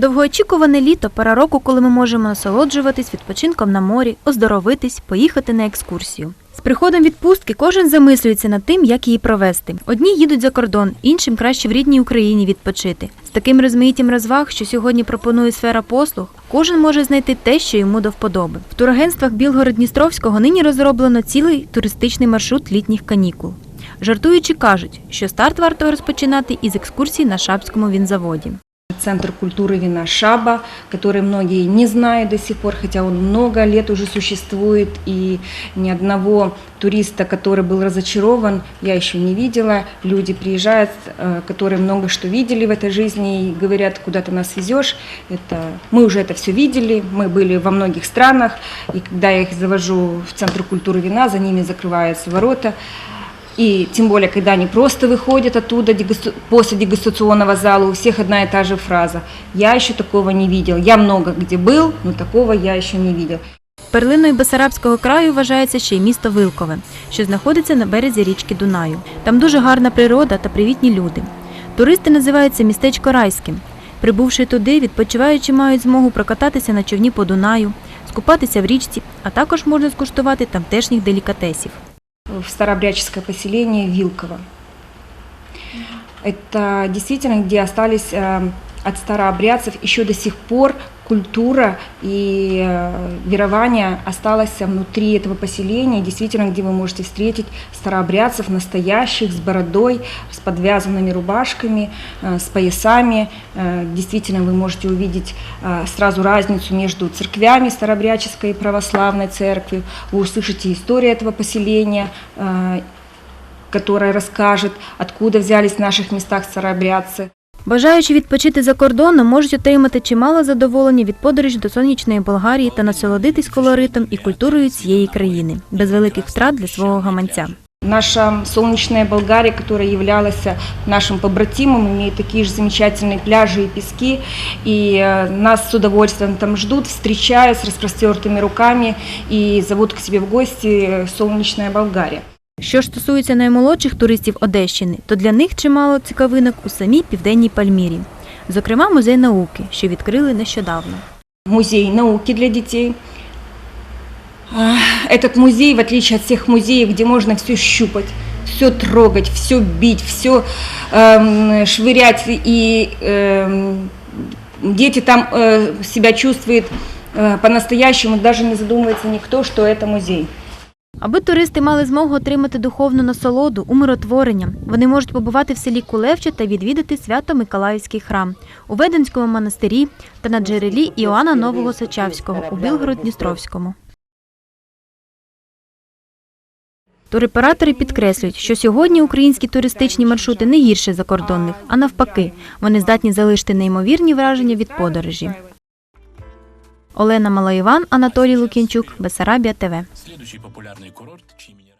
Довгоочікуване літо пора року, коли ми можемо насолоджуватись відпочинком на морі, оздоровитись, поїхати на екскурсію. З приходом відпустки кожен замислюється над тим, як її провести. Одні їдуть за кордон, іншим краще в рідній Україні відпочити. З таким розмаїттям розваг, що сьогодні пропонує сфера послуг, кожен може знайти те, що йому до вподоби. В турагентствах Білгород-Дністровського нині розроблено цілий туристичний маршрут літніх канікул. Жартуючи кажуть, що старт варто розпочинати із екскурсій на Шапському вінзаводі. Центр культуры вина Шаба, который многие не знают до сих пор, хотя он много лет уже существует, и ни одного туриста, который был разочарован, я еще не видела. Люди приезжают, э, которые много что видели в этой жизни и говорят, куда ты нас везешь. Это, мы уже это все видели, мы были во многих странах, и когда я их завожу в Центр культуры вина, за ними закрываются ворота. И тем более, когда они просто выходят оттуда дегусту- после дегустационного зала, у всех одна и та же фраза. Я еще такого не видел. Я много где был, но такого я еще не видел. Перлиною Бесарабського краю вважається ще й місто Вилкове, що знаходиться на березі річки Дунаю. Там дуже гарна природа та привітні люди. Туристи називаються містечко райським. Прибувши туди, відпочиваючи мають змогу прокататися на човні по Дунаю, скупатися в річці, а також можна скуштувати тамтешніх делікатесів. В старообрядческое поселение Вилково. Это действительно, где остались э, от старообрядцев еще до сих пор культура и э, верование осталось внутри этого поселения, действительно, где вы можете встретить старообрядцев настоящих, с бородой, с подвязанными рубашками, э, с поясами. Э, Действительно, вы можете увидеть сразу разницу между церквями старообрядческой и православной церкви. Вы услышите историю этого поселения, которая расскажет, откуда взялись в наших местах старообрядцы. Бажаючи відпочити за кордоном, можуть отримати чимало задоволення від подорожі до сонячної Болгарії та насолодитись колоритом і культурою цієї країни без великих втрат для свого гаманця. Наша солнечная Болгария, которая являлась нашим побратимом, имеет такие же замечательные пляжи и пески. И э, нас с удовольствием там ждут, встречают с распростертыми руками и зовут к себе в гости э, солнечная Болгария. Що ж стосується наймолодших туристів Одещини, то для них чимало цікавинок у самій південній Пальмірі. Зокрема, музей науки, що відкрили нещодавно. Музей науки для детей. А, Этот музей, в отличие от всех музеев, где можно все щупать, все трогать, все бить, все швырять, и эм, дети там э, себя чувствуют э, по-настоящему, даже не задумывается никто, что это музей. Аби туристи мали змогу отримати духовну насолоду, умиротворення, вони можуть побувати в селі Кулевче та відвідати свято-Миколаївський храм у Веденському монастирі та на джерелі Іоанна Нового Сочавського у Білгород-Дністровському. Туроператори підкреслюють, що сьогодні українські туристичні маршрути не гірше закордонних, а навпаки, вони здатні залишити неймовірні враження від подорожі. Олена Малоїван, Анатолій Лукінчук, Бесарабія ТВ.